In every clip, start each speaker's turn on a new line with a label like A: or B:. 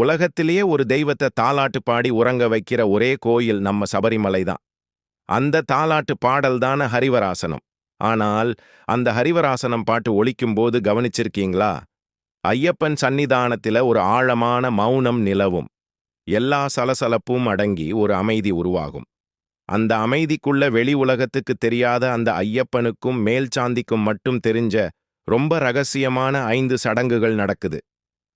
A: உலகத்திலேயே ஒரு தெய்வத்தை தாலாட்டு பாடி உறங்க வைக்கிற ஒரே கோயில் நம்ம சபரிமலை தான். அந்த தாலாட்டு பாடல்தான ஹரிவராசனம். ஆனால் அந்த ஹரிவராசனம் பாட்டு ஒழிக்கும்போது கவனிச்சிருக்கீங்களா? ஐயப்பன் சன்னிதானத்தில ஒரு ஆழமான மௌனம் நிலவும். எல்லா சலசலப்பும் அடங்கி ஒரு அமைதி உருவாகும். அந்த அமைதிக்குள்ள வெளி உலகத்துக்கு தெரியாத அந்த ஐயப்பனுக்கும் மேல் சாந்திக்கும் மட்டும் தெரிஞ்ச ரொம்ப ரகசியமான ஐந்து சடங்குகள் நடக்குது.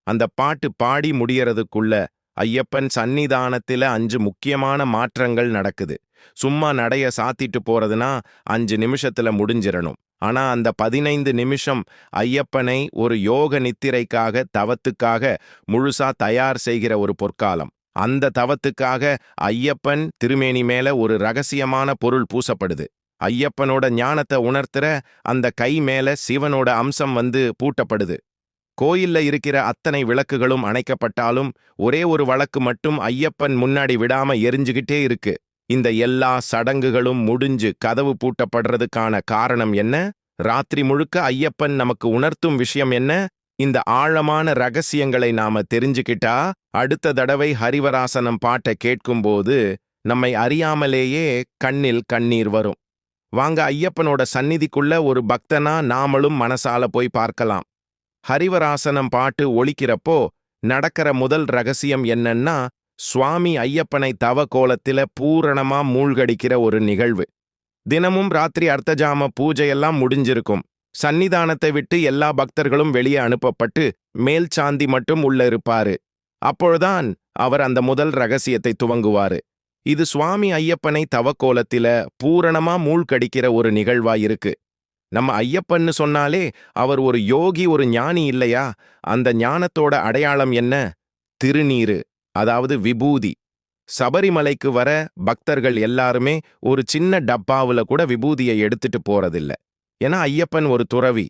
A: அந்த பாட்டு பாடி முடியறதுக்குள்ள ஐயப்பன் சன்னிதானத்தில அஞ்சு முக்கியமான மாற்றங்கள் நடக்குது. சும்மா நடைய சாத்திட்டு போறதுனா அஞ்சு நிமிஷத்துல முடிஞ்சிடணும் ஆனா அந்த பதினைந்து நிமிஷம் ஐயப்பனை ஒரு யோக நித்திரைக்காக தவத்துக்காக முழுசா தயார் செய்கிற ஒரு பொற்காலம். அந்த தவத்துக்காக ஐயப்பன் திருமேனி மேல ஒரு ரகசியமான பொருள் பூசப்படுது. ஐயப்பனோட ஞானத்தை உணர்த்துற அந்த கை மேல சிவனோட அம்சம் வந்து பூட்டப்படுது. கோயில்ல இருக்கிற அத்தனை விளக்குகளும் அணைக்கப்பட்டாலும் ஒரே ஒரு வழக்கு மட்டும் ஐயப்பன் முன்னாடி விடாம எரிஞ்சுகிட்டே இருக்கு. இந்த எல்லா சடங்குகளும் முடிஞ்சு கதவு பூட்டப்படுறதுக்கான காரணம் என்ன? ராத்திரி முழுக்க ஐயப்பன் நமக்கு உணர்த்தும் விஷயம் என்ன? இந்த ஆழமான ரகசியங்களை நாம தெரிஞ்சுக்கிட்டா அடுத்த தடவை ஹரிவராசனம் பாட்டை கேட்கும்போது நம்மை அறியாமலேயே கண்ணில் கண்ணீர் வரும். வாங்க ஐயப்பனோட சந்நிதிக்குள்ள ஒரு பக்தனா நாமளும் மனசால போய் பார்க்கலாம். ஹரிவராசனம் பாட்டு ஒழிக்கிறப்போ நடக்கிற முதல் ரகசியம் என்னன்னா சுவாமி ஐயப்பனை தவ கோலத்தில பூரணமா மூழ்கடிக்கிற ஒரு நிகழ்வு. தினமும் ராத்திரி அர்த்தஜாம பூஜையெல்லாம் முடிஞ்சிருக்கும். சன்னிதானத்தை விட்டு எல்லா பக்தர்களும் வெளியே அனுப்பப்பட்டு மேல் சாந்தி மட்டும் உள்ள இருப்பாரு. அப்பொழுதான் அவர் அந்த முதல் ரகசியத்தை துவங்குவாரு. இது சுவாமி ஐயப்பனை தவக்கோலத்தில பூரணமா மூழ்கடிக்கிற ஒரு நிகழ்வா இருக்கு. நம்ம ஐயப்பன்னு சொன்னாலே அவர் ஒரு யோகி ஒரு ஞானி இல்லையா? அந்த ஞானத்தோட அடையாளம் என்ன? திருநீரு அதாவது விபூதி. சபரிமலைக்கு வர பக்தர்கள் எல்லாருமே ஒரு சின்ன டப்பாவுல கூட விபூதியை எடுத்துட்டு போறதில்ல. ஏன்னா ஐயப்பன் ஒரு துறவி.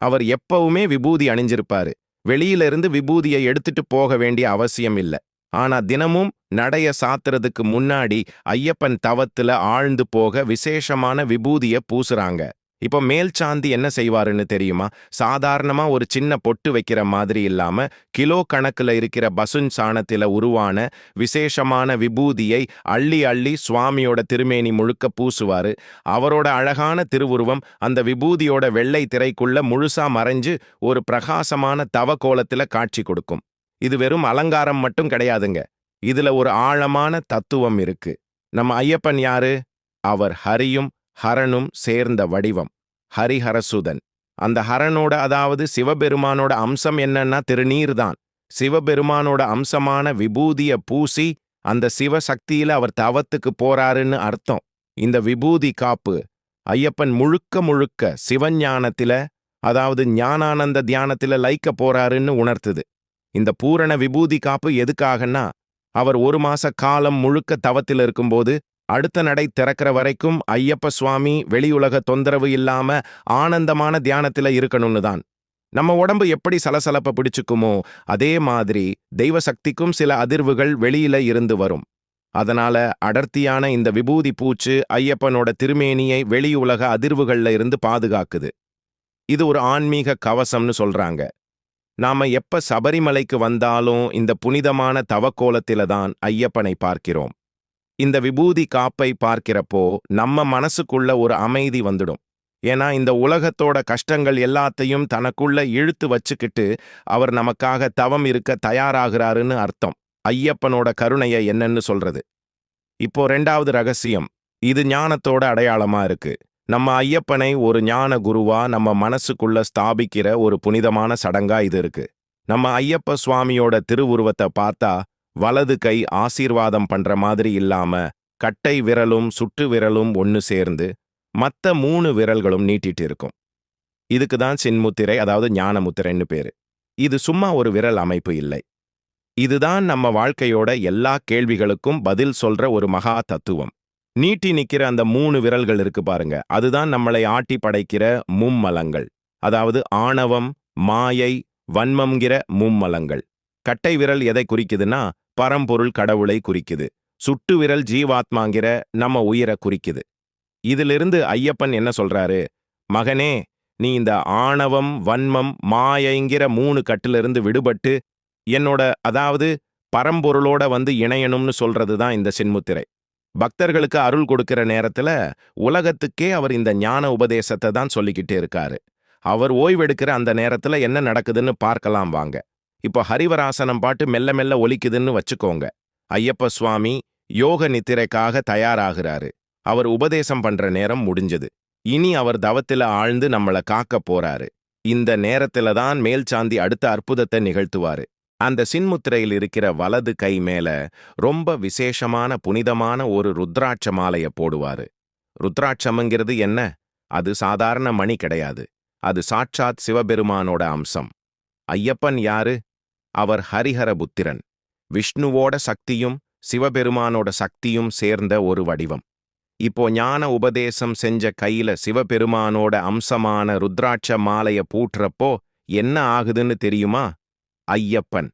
A: அவர் எப்பவுமே விபூதி அணிஞ்சிருப்பாரு. வெளியில இருந்து விபூதியை எடுத்துட்டு போக வேண்டிய அவசியம் இல்ல. ஆனா தினமும் நடைய சாத்துறதுக்கு முன்னாடி ஐயப்பன் தவத்துல ஆழ்ந்து போக விசேஷமான விபூதிய பூசுறாங்க. இப்போ மேல் சாந்தி என்ன செய்வாருன்னு தெரியுமா? சாதாரணமா ஒரு சின்ன பொட்டு வைக்கிற மாதிரி இல்லாம கிலோ கணக்குல இருக்கிற பசுன் சாணத்தில உருவான விசேஷமான விபூதியை அள்ளி அள்ளி சுவாமியோட திருமேனி முழுக்க பூசுவாரு. அவரோட அழகான திருவுருவம் அந்த விபூதியோட வெள்ளை திரைக்குள்ள முழுசா மறைஞ்சு ஒரு பிரகாசமான தவ கோலத்துல காட்சி கொடுக்கும். இது வெறும் அலங்காரம் மட்டும் கிடையாதுங்க. இதுல ஒரு ஆழமான தத்துவம் இருக்கு. நம்ம ஐயப்பன் யாரு? அவர் ஹரியும் ஹரனும் சேர்ந்த வடிவம். ஹரிஹரசுதன். அந்த ஹரனோட அதாவது சிவபெருமானோட அம்சம் என்னன்னா திருநீர் தான். சிவபெருமானோட அம்சமான விபூதிய பூசி அந்த சிவசக்தியில அவர் தவத்துக்கு போறாருன்னு அர்த்தம். இந்த விபூதி காப்பு ஐயப்பன் முழுக்க முழுக்க சிவஞானத்தில அதாவது ஞானானந்த தியானத்தில லைக்க போறாருன்னு உணர்த்துது. இந்த பூரண விபூதி காப்பு எதுக்காகன்னா அவர் ஒரு மாச காலம் முழுக்க தவத்தில் இருக்கும்போது அடுத்த நடை திறக்கிற வரைக்கும் ஐயப்ப சுவாமி வெளியுலக தொந்தரவு இல்லாம ஆனந்தமான தியானத்துல இருக்கணும்னு தான் நம்ம உடம்பு எப்படி சலசலப்ப பிடிச்சுக்குமோ அதே மாதிரி தெய்வ சக்திக்கும் சில அதிர்வுகள் வெளியில இருந்து வரும். அதனால அடர்த்தியான இந்த விபூதி பூச்சு ஐயப்பனோட திருமேனியை வெளியுலக அதிர்வுகள்ல இருந்து பாதுகாக்குது. இது ஒரு ஆன்மீக கவசம்னு சொல்றாங்க. நாம எப்ப சபரிமலைக்கு வந்தாலும் இந்த புனிதமான தவக்கோலத்தில தான் ஐயப்பனை பார்க்கிறோம். இந்த விபூதி காப்பை பார்க்கிறப்போ நம்ம மனசுக்குள்ள ஒரு அமைதி வந்துடும். ஏன்னா இந்த உலகத்தோட கஷ்டங்கள் எல்லாத்தையும் தனக்குள்ள இழுத்து வச்சுக்கிட்டு அவர் நமக்காக தவம் இருக்க தயாராகிறாருன்னு அர்த்தம். ஐயப்பனோட கருணையை என்னன்னு சொல்றது. இப்போ ரெண்டாவது ரகசியம். இது ஞானத்தோட அடையாளமா இருக்கு. நம்ம ஐயப்பனை ஒரு ஞான குருவா நம்ம மனசுக்குள்ள ஸ்தாபிக்கிற ஒரு புனிதமான சடங்கா இது இருக்கு. நம்ம ஐயப்ப சுவாமியோட திருவுருவத்தை பார்த்தா வலது கை ஆசீர்வாதம் பண்ற மாதிரி இல்லாம கட்டை விரலும் சுட்டு விரலும் ஒன்னு சேர்ந்து மத்த மூணு விரல்களும் நீட்டிட்டு இருக்கும். இதுக்கு தான் சின்முத்திரை அதாவது ஞான முத்திரைன்னு பேரு. இது சும்மா ஒரு விரல் அமைப்பு இல்லை. இதுதான் நம்ம வாழ்க்கையோட எல்லா கேள்விகளுக்கும் பதில் சொல்ற ஒரு மகா தத்துவம். நீட்டி நிக்கிற அந்த மூணு விரல்கள் இருக்கு பாருங்க. அதுதான் நம்மளை ஆட்டி படைக்கிற மும்மலங்கள். அதாவது ஆணவம் மாயை வன்மம்ங்கிற மும்மலங்கள். கட்டை விரல் எதை குறிக்குதுன்னா பரம்பொருள் கடவுளை குறிக்குது. சுட்டு விரல் ஜீவாத்மாங்கிற நம்ம உயிரை குறிக்குது. இதிலிருந்து ஐயப்பன் என்ன சொல்றாரு? மகனே நீ இந்த ஆணவம் வன்மம் மாயைங்கிற மூணு கட்டிலிருந்து விடுபட்டு என்னோட அதாவது பரம்பொருளோட வந்து இணையணும்னு சொல்றது தான் இந்த சின்முத்திரை. பக்தர்களுக்கு அருள் கொடுக்கிற நேரத்துல உலகத்துக்கே அவர் இந்த ஞான உபதேசத்தை தான் சொல்லிக்கிட்டே இருக்காரு. அவர் ஓய்வெடுக்கிற அந்த நேரத்துல என்ன நடக்குதுன்னு பார்க்கலாம் வாங்க. இப்போ ஹரிவராசனம் பாட்டு மெல்ல மெல்ல ஒலிக்குதுன்னு வச்சுக்கோங்க. ஐயப்ப சுவாமி யோக நித்திரைக்காக தயாராகிறாரு. அவர் உபதேசம் பண்ற நேரம் முடிஞ்சது. இனி அவர் தவத்தில ஆழ்ந்து நம்மள காக்க போறாரு. இந்த நேரத்துல தான் மேல்சாந்தி அடுத்த அற்புதத்தை நிகழ்த்துவாரு. அந்த சின்முத்திரையில் இருக்கிற வலது கை மேல ரொம்ப விசேஷமான புனிதமான ஒரு ருத்ராட்ச மாலைய போடுவாரு. ருத்ராட்சம்ங்கிறது என்ன? அது சாதாரண மணி கிடையாது. அது சாட்சாத் சிவபெருமானோட அம்சம். ஐயப்பன் யாரு? அவர் ஹரிஹர புத்திரன். விஷ்ணுவோட சக்தியும் சிவபெருமானோட சக்தியும் சேர்ந்த ஒரு வடிவம். இப்போ ஞான உபதேசம் செஞ்ச கையில சிவபெருமானோட அம்சமான ருத்ராட்ச மாலைய பூட்டுறப்போ என்ன ஆகுதுன்னு தெரியுமா? ஐயப்பன்.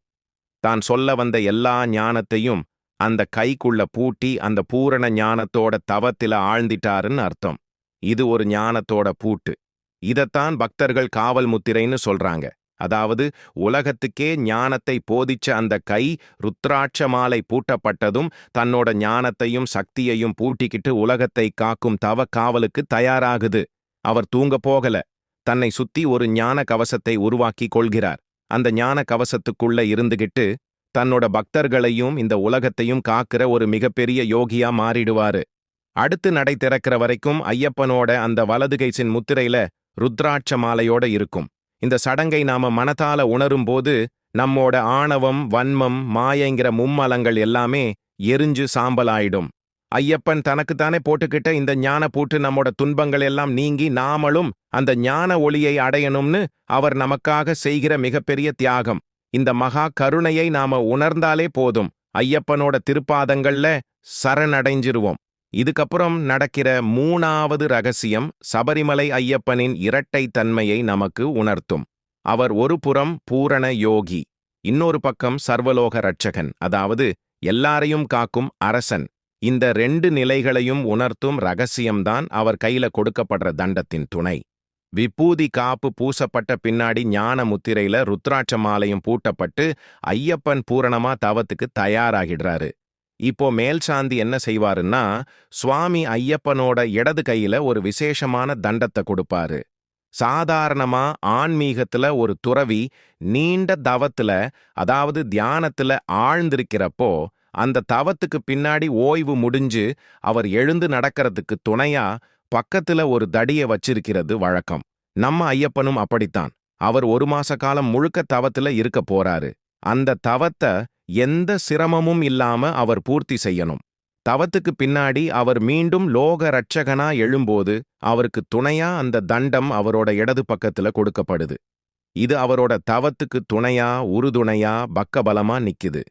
A: தான் சொல்ல வந்த எல்லா ஞானத்தையும் அந்த கைக்குள்ள பூட்டி அந்த பூரண ஞானத்தோட தவத்தில ஆழ்ந்திட்டாருன்னு அர்த்தம். இது ஒரு ஞானத்தோட பூட்டு. இதத்தான் பக்தர்கள் காவல் முத்திரைன்னு சொல்றாங்க. அதாவது உலகத்துக்கே ஞானத்தை போதிச்ச அந்த கை ருத்ராட்ச மாலை பூட்டப்பட்டதும் தன்னோட ஞானத்தையும் சக்தியையும் பூட்டிக்கிட்டு உலகத்தை காக்கும் தவ காவலுக்கு தயாராகுது. அவர் தூங்க போகல. தன்னை சுத்தி ஒரு ஞான கவசத்தை உருவாக்கி கொள்கிறார். அந்த ஞான கவசத்துக்குள்ள இருந்துகிட்டு தன்னோட பக்தர்களையும் இந்த உலகத்தையும் காக்கிற ஒரு மிகப்பெரிய யோகியா மாறிடுவாரு. அடுத்து நடை திறக்கிற வரைக்கும் ஐயப்பனோட அந்த வலதுகைசின் முத்திரையில ருத்ராட்ச மாலையோட இருக்கும். இந்த சடங்கை நாம மனதால உணரும்போது நம்மோட ஆணவம் வன்மம் மாயங்கிற மும்மலங்கள் எல்லாமே எரிஞ்சு சாம்பலாயிடும். ஐயப்பன் தனக்குத்தானே போட்டுக்கிட்ட இந்த ஞான பூட்டு நம்மோட துன்பங்கள் எல்லாம் நீங்கி நாமளும் அந்த ஞான ஒளியை அடையணும்னு அவர் நமக்காக செய்கிற மிகப்பெரிய தியாகம். இந்த மகா கருணையை நாம உணர்ந்தாலே போதும். ஐயப்பனோட திருப்பாதங்கள்ல சரணடைஞ்சிருவோம். இதுக்கப்புறம் நடக்கிற மூணாவது ரகசியம் சபரிமலை ஐயப்பனின் இரட்டை தன்மையை நமக்கு உணர்த்தும். அவர் ஒரு புறம் பூரண யோகி இன்னொரு பக்கம் சர்வலோக ரட்சகன் அதாவது எல்லாரையும் காக்கும் அரசன். இந்த ரெண்டு நிலைகளையும் உணர்த்தும் ரகசியம்தான் அவர் கையில கொடுக்கப்படுற தண்டத்தின் துணை. விபூதி காப்பு பூசப்பட்ட பின்னாடி ஞான முத்திரையில ருத்ராட்ச மாலையும் பூட்டப்பட்டு ஐயப்பன் பூரணமா தவத்துக்கு தயாராகிடுறாரு. இப்போ மேல்சாந்தி என்ன செய்வாருன்னா சுவாமி ஐயப்பனோட இடது கையில ஒரு விசேஷமான தண்டத்தை கொடுப்பாரு. சாதாரணமா ஆன்மீகத்துல ஒரு துறவி நீண்ட தவத்துல அதாவது தியானத்துல ஆழ்ந்திருக்கிறப்போ அந்த தவத்துக்கு பின்னாடி ஓய்வு முடிஞ்சு அவர் எழுந்து நடக்கிறதுக்கு துணையா பக்கத்துல ஒரு தடிய வச்சிருக்கிறது வழக்கம். நம்ம ஐயப்பனும் அப்படித்தான். அவர் ஒரு மாச காலம் முழுக்க தவத்துல இருக்க போறாரு. அந்த தவத்தை எந்த சிரமமும் இல்லாம அவர் பூர்த்தி செய்யணும். தவத்துக்கு பின்னாடி அவர் மீண்டும் லோக ரட்சகனா எழும்போது அவருக்கு துணையா அந்த தண்டம் அவரோட இடது பக்கத்துல கொடுக்கப்படுது. இது அவரோட தவத்துக்கு துணையா உறுதுணையா பக்கபலமா நிக்குது.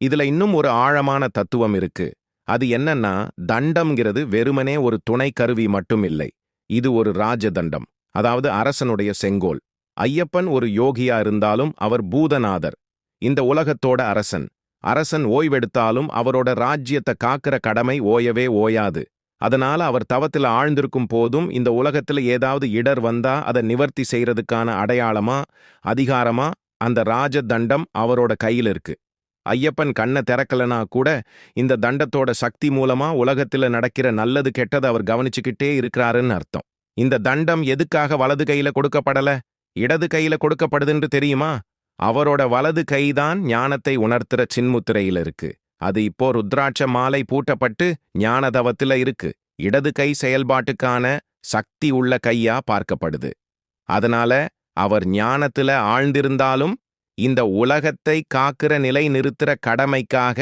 A: இதுல இன்னும் ஒரு ஆழமான தத்துவம் இருக்கு. அது என்னன்னா தண்டம்ங்கிறது வெறுமனே ஒரு துணை கருவி மட்டும் இல்லை. இது ஒரு ராஜதண்டம் அதாவது அரசனுடைய செங்கோல். ஐயப்பன் ஒரு யோகியா இருந்தாலும் அவர் பூதநாதர். இந்த உலகத்தோட அரசன். அரசன் ஓய்வெடுத்தாலும் அவரோட ராஜ்யத்தை காக்கிற கடமை ஓயவே ஓயாது. அதனால அவர் தவத்துல ஆழ்ந்திருக்கும் போதும் இந்த உலகத்துல ஏதாவது இடர் வந்தா அதை நிவர்த்தி செய்யறதுக்கான அடையாளமா அதிகாரமா அந்த ராஜ தண்டம் அவரோட கையில் இருக்கு. ஐயப்பன் கண்ணை திறக்கலனா கூட இந்த தண்டத்தோட சக்தி மூலமா உலகத்துல நடக்கிற நல்லது கெட்டது அவர் கவனிச்சுக்கிட்டே இருக்கிறாருன்னு அர்த்தம். இந்த தண்டம் எதுக்காக வலது கையில கொடுக்கப்படல? இடது கையில கொடுக்கப்படுதுன்னு தெரியுமா? அவரோட வலது கைதான் ஞானத்தை உணர்த்துற சின்முத்திரையில இருக்கு. அது இப்போ ருத்ராட்ச மாலை பூட்டப்பட்டு ஞானதவத்துல இருக்கு. இடது கை செயல்பாட்டுக்கான சக்தி உள்ள கையா பார்க்கப்படுது. அதனால அவர் ஞானத்துல ஆழ்ந்திருந்தாலும் இந்த உலகத்தை காக்கிற நிலை நிறுத்துற கடமைக்காக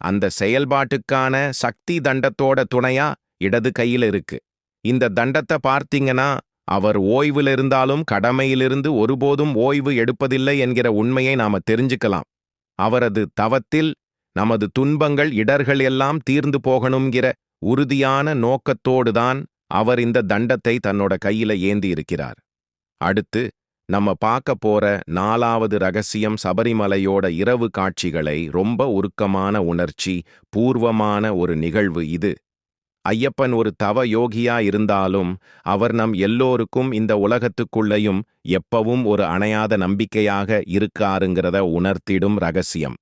A: அந்த செயல்பாட்டுக்கான சக்தி தண்டத்தோட துணையா இடது கையில இருக்கு. இந்த தண்டத்தை பார்த்தீங்கன்னா அவர் ஓய்வில் இருந்தாலும் கடமையிலிருந்து ஒருபோதும் ஓய்வு எடுப்பதில்லை என்கிற உண்மையை நாம தெரிஞ்சுக்கலாம். அவரது தவத்தில் நமது துன்பங்கள் இடர்கள் எல்லாம் தீர்ந்து போகணுங்கிற உறுதியான நோக்கத்தோடுதான் அவர் இந்த தண்டத்தை தன்னோட கையில ஏந்தி இருக்கிறார் அடுத்து நம்ம பார்க்க போற நாலாவது ரகசியம் சபரிமலையோட இரவு காட்சிகளை ரொம்ப உருக்கமான உணர்ச்சி பூர்வமான ஒரு நிகழ்வு இது. ஐயப்பன் ஒரு தவ யோகியா இருந்தாலும் அவர் நம் எல்லோருக்கும் இந்த உலகத்துக்குள்ளேயும் எப்பவும் ஒரு அணையாத நம்பிக்கையாக இருக்காருங்கிறத உணர்த்திடும் ரகசியம்.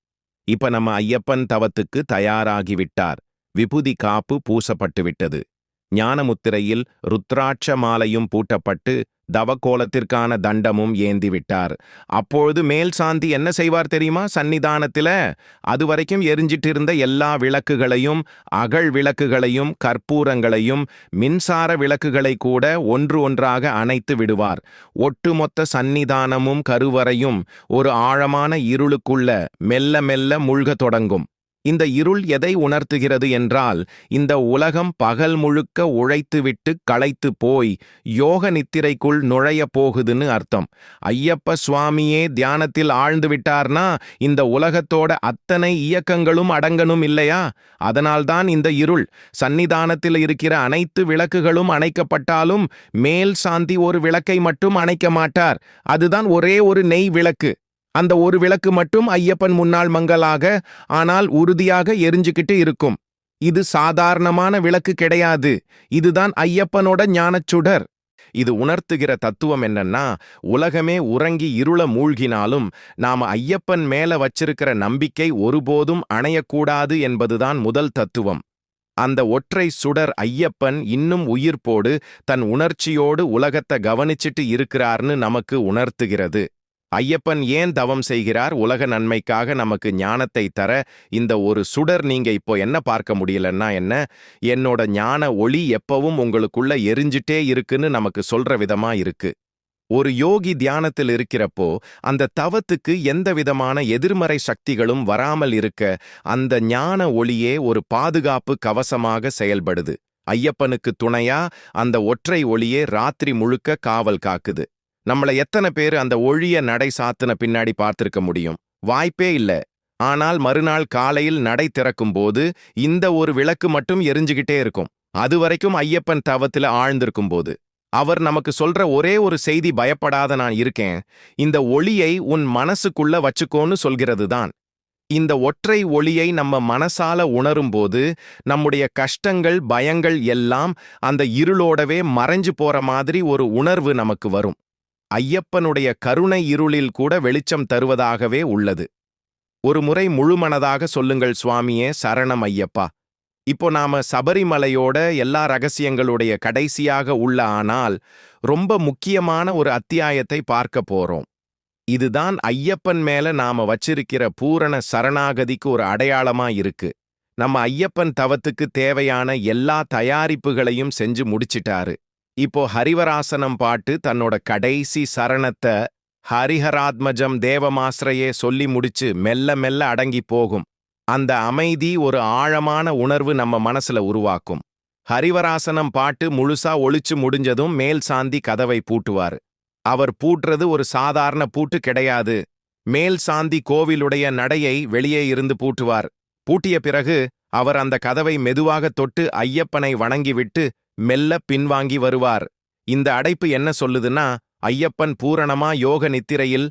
A: இப்ப நம்ம ஐயப்பன் தவத்துக்கு தயாராகிவிட்டார். விபூதி காப்பு பூசப்பட்டுவிட்டது. ஞானமுத்திரையில் ருத்ராட்ச மாலையும் பூட்டப்பட்டு தவக்கோலத்திற்கான தண்டமும் ஏந்திவிட்டார். அப்பொழுது மேல் சாந்தி என்ன செய்வார் தெரியுமா? சந்நிதானத்தில அது வரைக்கும் எரிஞ்சிட்டு இருந்த எல்லா விளக்குகளையும் அகல் விளக்குகளையும் கற்பூரங்களையும் மின்சார விளக்குகளை கூட ஒன்று ஒன்றாக அணைத்து விடுவார். ஒட்டுமொத்த சந்நிதானமும் கருவறையும் ஒரு ஆழமான இருளுக்குள்ள மெல்ல மெல்ல மூழ்க தொடங்கும். இந்த இருள் எதை உணர்த்துகிறது என்றால் இந்த உலகம் பகல் முழுக்க உழைத்துவிட்டு களைத்து போய் யோக நித்திரைக்குள் நுழைய போகுதுன்னு அர்த்தம். ஐயப்ப சுவாமியே தியானத்தில் ஆழ்ந்து விட்டார்னா இந்த உலகத்தோட அத்தனை இயக்கங்களும் அடங்கணும் இல்லையா? அதனால்தான் இந்த இருள். சன்னிதானத்தில் இருக்கிற அனைத்து விளக்குகளும் அணைக்கப்பட்டாலும் மேல் சாந்தி ஒரு விளக்கை மட்டும் அணைக்க மாட்டார். அதுதான் ஒரே ஒரு நெய் விளக்கு. அந்த ஒரு விளக்கு மட்டும் ஐயப்பன் முன்னால் மங்கலாக ஆனால் உறுதியாக எரிஞ்சுக்கிட்டு இருக்கும். இது சாதாரணமான விளக்கு கிடையாது. இதுதான் ஐயப்பனோட ஞானச்சுடர் இது உணர்த்துகிற தத்துவம் என்னன்னா உலகமே உறங்கி இருள மூழ்கினாலும் நாம ஐயப்பன் மேல வச்சிருக்கிற நம்பிக்கை ஒருபோதும் அணையக்கூடாது என்பதுதான் முதல் தத்துவம். அந்த ஒற்றை சுடர் ஐயப்பன் இன்னும் உயிர்ப்போடு தன் உணர்ச்சியோடு உலகத்தை கவனிச்சிட்டு இருக்கிறார்னு நமக்கு உணர்த்துகிறது. ஐயப்பன் ஏன் தவம் செய்கிறார்? உலக நன்மைக்காக நமக்கு ஞானத்தை தர இந்த ஒரு சுடர் நீங்க இப்போ என்ன பார்க்க முடியலன்னா என்ன? என்னோட ஞான ஒளி எப்பவும் உங்களுக்குள்ள எரிஞ்சிட்டே இருக்குன்னு நமக்கு சொல்ற விதமா இருக்கு. ஒரு யோகி தியானத்தில் இருக்கிறப்போ அந்த தவத்துக்கு எந்த விதமான எதிர்மறை சக்திகளும் வராமல் இருக்க அந்த ஞான ஒளியே ஒரு பாதுகாப்பு கவசமாக செயல்படுது. ஐயப்பனுக்கு துணையா அந்த ஒற்றை ஒளியே ராத்திரி முழுக்க காவல் காக்குது. நம்மள எத்தனை பேர் அந்த ஒழிய நடை சாத்தின பின்னாடி பார்த்திருக்க முடியும்? வாய்ப்பே இல்ல. ஆனால் மறுநாள் காலையில் நடை திறக்கும் போது இந்த ஒரு விளக்கு மட்டும் எரிஞ்சுகிட்டே இருக்கும். அது வரைக்கும் ஐயப்பன் தவத்துல ஆழ்ந்திருக்கும் போது. அவர் நமக்கு சொல்ற ஒரே ஒரு செய்தி பயப்படாத நான் இருக்கேன். இந்த ஒளியை உன் மனசுக்குள்ள வச்சுக்கோன்னு சொல்கிறது தான். இந்த ஒற்றை ஒளியை நம்ம மனசால உணரும்போது நம்முடைய கஷ்டங்கள் பயங்கள் எல்லாம் அந்த இருளோடவே மறைஞ்சு போற மாதிரி ஒரு உணர்வு நமக்கு வரும். ஐயப்பனுடைய கருணை இருளில் கூட வெளிச்சம் தருவதாகவே உள்ளது. ஒரு முறை முழுமனதாக சொல்லுங்கள் சுவாமியே சரணம் ஐயப்பா. இப்போ நாம சபரிமலையோட எல்லா ரகசியங்களுடைய கடைசியாக உள்ள ஆனால் ரொம்ப முக்கியமான ஒரு அத்தியாயத்தை பார்க்க போறோம். இதுதான் ஐயப்பன் மேல நாம வச்சிருக்கிற பூரண சரணாகதிக்கு ஒரு அடையாளமா இருக்கு. நம்ம ஐயப்பன் தவத்துக்கு தேவையான எல்லா தயாரிப்புகளையும் செஞ்சு முடிச்சிட்டாரு. இப்போ ஹரிவராசனம் பாட்டு தன்னோட கடைசி சரணத்தை ஹரிஹராத்மஜம் தேவமாஸ்ரையே சொல்லி முடிச்சு மெல்ல மெல்ல அடங்கி போகும். அந்த அமைதி ஒரு ஆழமான உணர்வு நம்ம மனசுல உருவாக்கும். ஹரிவராசனம் பாட்டு முழுசா ஒளிச்சு முடிஞ்சதும் மேல் சாந்தி கதவை பூட்டுவார். அவர் பூட்டுறது ஒரு சாதாரண பூட்டு கிடையாது. மேல் சாந்தி கோவிலுடைய நடையை வெளியே இருந்து பூட்டுவார். பூட்டிய பிறகு அவர் அந்த கதவை மெதுவாக தொட்டு ஐயப்பனை வணங்கிவிட்டு மெல்ல பின்வாங்கி வருவார். இந்த அடைப்பு என்ன சொல்லுதுன்னா ஐயப்பன் பூரணமா யோக நித்திரையில்